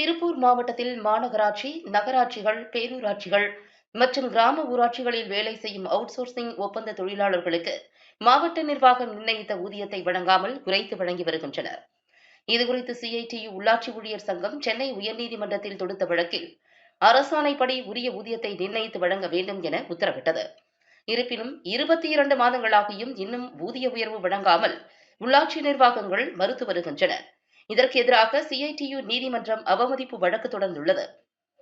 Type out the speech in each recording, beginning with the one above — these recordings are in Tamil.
திருப்பூர் மாவட்டத்தில் மாநகராட்சி நகராட்சிகள் பேரூராட்சிகள் மற்றும் கிராம ஊராட்சிகளில் வேலை செய்யும் அவுட் சோர்சிங் ஒப்பந்த தொழிலாளர்களுக்கு மாவட்ட நிர்வாகம் நிர்ணயித்த ஊதியத்தை வழங்காமல் குறைத்து வழங்கி வருகின்றனர். இதுகுறித்து சிஐடியு உள்ளாட்சி ஊழியர் சங்கம் சென்னை உயர்நீதிமன்றத்தில் தொடுத்த வழக்கில் அரசாணைப்படி உரிய ஊதியத்தை நிர்ணயித்து வழங்க வேண்டும் என உத்தரவிட்டது. இருப்பினும் இருபத்தி இரண்டு மாதங்களாகியும் இன்னும் ஊதிய உயர்வு வழங்காமல் உள்ளாட்சி நிர்வாகங்கள் மறுத்து வருகின்றன. இதற்கு எதிராக சிஐடியு நீதிமன்றம் அவமதிப்பு வழக்கு தொடர்ந்துள்ளது.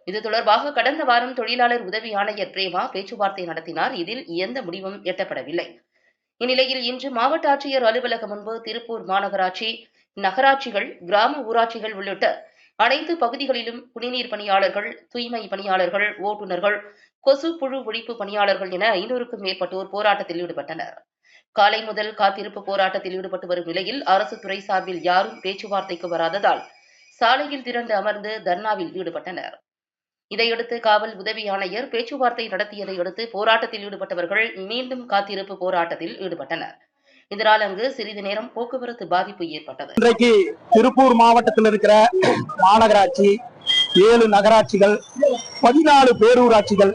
இது தொடர்பாக கடந்த வாரம் தொழிலாளர் உதவி ஆணையர் பிரேமா பேச்சுவார்த்தை நடத்தினார். இதில் எந்த முடிவும் எட்டப்படவில்லை. இந்நிலையில் இன்று மாவட்ட ஆட்சியர் அலுவலகம் முன்பு திருப்பூர் மாநகராட்சி நகராட்சிகள் கிராம ஊராட்சிகள் உள்ளிட்ட அனைத்து பகுதிகளிலும் குடிநீர் பணியாளர்கள் தூய்மை பணியாளர்கள் ஓட்டுநர்கள் கொசு புழு ஒழிப்பு பணியாளர்கள் என ஐநூறுக்கும் மேற்பட்டோர் போராட்டத்தில் ஈடுபட்டனர். காலை முதல் காத்திருப்பு போராட்டத்தில் ஈடுபட்டு வரும் நிலையில் அரசு துறை சார்பில் யாரும் பேச்சுவார்த்தைக்கு வராததால் சாலையில் திரண்டு அமர்ந்து தர்ணாவில் ஈடுபட்டனர். இதையடுத்து காவல் உதவி ஆணையர் பேச்சுவார்த்தை நடத்தியதை அடுத்து போராட்டத்தில் ஈடுபட்டவர்கள் மீண்டும் காத்திருப்பு போராட்டத்தில் ஈடுபட்டனர். இதனால் அங்கு சிறிது நேரம் போக்குவரத்து பாதிப்பு ஏற்பட்டது. இன்றைக்கு திருப்பூர் மாவட்டத்தில் இருக்கிற மாநகராட்சி ஏழு நகராட்சிகள் பதினாலு பேரூராட்சிகள்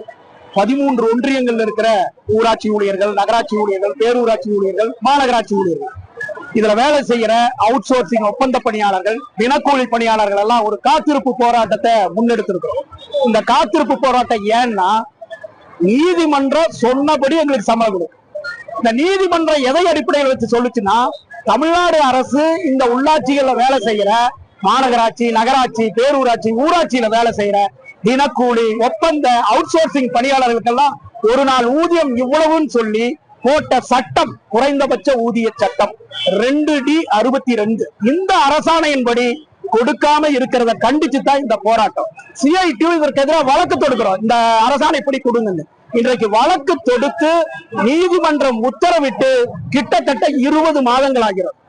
பதிமூன்று ஒன்றியங்கள் இருக்கிற ஊராட்சி ஊழியர்கள் நகராட்சி ஊழியர்கள் பேரூராட்சி ஊழியர்கள் மாநகராட்சி ஊழியர்கள். இதுல வேலை செய்யற அவுட் சோர்சிங் ஒப்பந்த பணியாளர்கள் தினக்கூலி பணியாளர்கள் எல்லாம் ஒரு காத்திருப்பு போராட்டத்தை முன்னெடுத்திருக்கிறோம். இந்த காத்திருப்பு போராட்டம் ஏன்னா நீதிமன்றம் சொன்னபடி எங்களுக்கு சம்பளம் கொடுக்கும். இந்த நீதிமன்றம் எதை அடிப்படையில் வச்சு சொல்லுச்சுன்னா தமிழ்நாடு அரசு இந்த உள்ளாட்சிகள்ல வேலை செய்யற மாநகராட்சி நகராட்சி பேரூராட்சி ஊராட்சியில வேலை செய்யற தினக்கூலி ஒப்பந்த அவுட் சோர்சிங் பணியாளர்களுக்கெல்லாம் ஒரு நாள் ஊதியம் இவ்வளவுன்னு சொல்லி போட்ட சட்டம் குறைந்தபட்ச ஊதிய சட்டம். ரெண்டு டி அறுபத்தி ரெண்டு. இந்த அரசாணையின்படி கொடுக்காம இருக்கிறத கண்டிச்சு தான் இந்த போராட்டம். சிஐடி இதற்கு எதிராக வழக்கு தொடுக்கிறோம். இந்த அரசாணை இப்படி கொடுங்க இன்றைக்கு வழக்கு தொடுத்து நீதிமன்றம் உத்தரவிட்டு கிட்டத்தட்ட இருபது மாதங்கள் ஆகிறது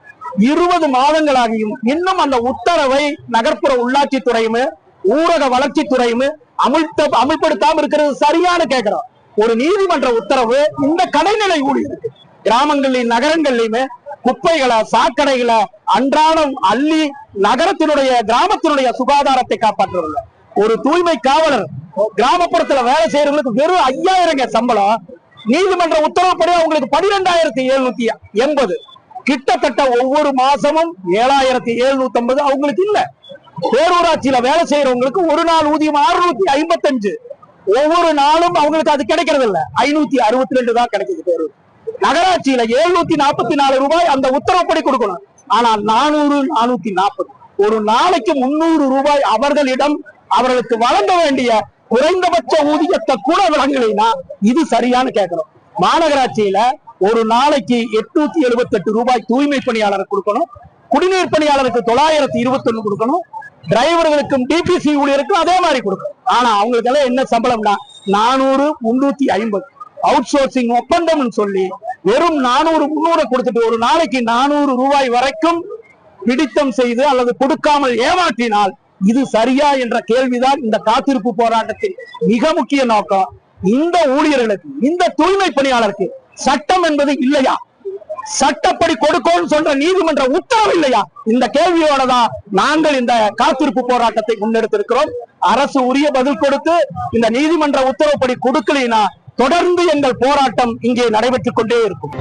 இருபது மாதங்களாகியும் இன்னும் அந்த உத்தரவை நகர்ப்புற உள்ளாட்சித்துறையுமே ஊரக வளர்ச்சி துறையும் அமுல்த அமுல்படுத்தாம இருக்கிறது சரியான கேட்கிறோம். ஒரு நீதிமன்ற உத்தரவு இந்த கடைநிலை ஊழியருக்கு. கிராமங்கள்லயும் நகரங்கள்லயுமே குப்பைகளை சாக்கடைகளை அன்றாடம் அள்ளி நகரத்தினுடைய கிராமத்தினுடைய சுகாதாரத்தை காப்பாற்றுறது ஒரு தூய்மை காவலர் கிராமப்புறத்துல வேலை செய்யறவங்களுக்கு வெறும் ஐயாயிரங்க சம்பளம். நீதிமன்ற உத்தரவுப்படி அவங்களுக்கு பனிரெண்டாயிரத்தி எழுநூத்தி எண்பது. கிட்டத்தட்ட ஒவ்வொரு மாசமும் ஏழாயிரத்தி எழுநூத்தி ஐம்பது அவங்களுக்கு இல்ல. பேரூராட்சியில வேலை செய்யறவங்களுக்கு ஒரு நாள் ஊதியம் அறுநூத்தி ஐம்பத்தஞ்சு. ஒவ்வொரு நாளும் அவங்களுக்கு அது கிடைக்கிறது இல்ல ஐநூத்தி அறுபத்தி ரெண்டு தான் கிடைக்குது பேரூர். நகராட்சியில எழுநூத்தி நாற்பத்தி நாலு ரூபாய் அந்த உத்தரவுப்படி கொடுக்கணும். ஆனா நானூறு நானூத்தி நாற்பது ஒரு நாளைக்கு முன்னூறு ரூபாய் அவர்களிடம் அவர்களுக்கு வழங்க வேண்டிய குறைந்தபட்ச ஊதியத்தை கூட வழங்கலைன்னா இது சரியானு கேட்கிறோம் மாநகராட்சியில ஒரு நாளைக்கு எட்நூத்தி எழுபத்தி எட்டு ரூபாய் தூய்மை பணியாளருக்கு கொடுக்கணும். குடிநீர் பணியாளருக்கு தொள்ளாயிரத்தி இருபத்தி ஒண்ணு கொடுக்கணும். டிரைவர்களுக்கும் டிபிசி ஊழியருக்கும் அதே மாதிரி கொடுக்கும் ஆனா அவங்களுக்கு எல்லாம் என்ன சம்பளம்னா நானூறு முன்னூத்தி ஐம்பது. அவுட் சோர்சிங் ஒப்பந்தம்னு சொல்லி வெறும் நானூறு முன்னூறு கொடுத்துட்டு ஒரு நாளைக்கு நானூறு ரூபாய் வரைக்கும் பிடித்தம் செய்து அல்லது கொடுக்காமல் ஏமாற்றினால் இது சரியா என்ற கேள்விதான் இந்த காத்திருப்பு போராட்டத்தின் மிக முக்கிய நோக்கம். இந்த ஊழியர்களுக்கு இந்த தூய்மை பணியாளருக்கு சட்டம் என்பது இல்லையா? சட்டப்படி கொடுக்கணும்னு சொல்ற நீதிமன்ற உத்தரவு இல்லையா? இந்த கேள்வியோட தான் நாங்கள் இந்த காத்திருப்பு போராட்டத்தை முன்னெடுத்திருக்கிறோம். அரசு உரிய பதில் கொடுத்து இந்த நீதிமன்ற உத்தரவுப்படி கொடுக்கலைன்னா தொடர்ந்து எங்கள் போராட்டம் இங்கே நடைபெற்றுக் கொண்டே இருக்கும்.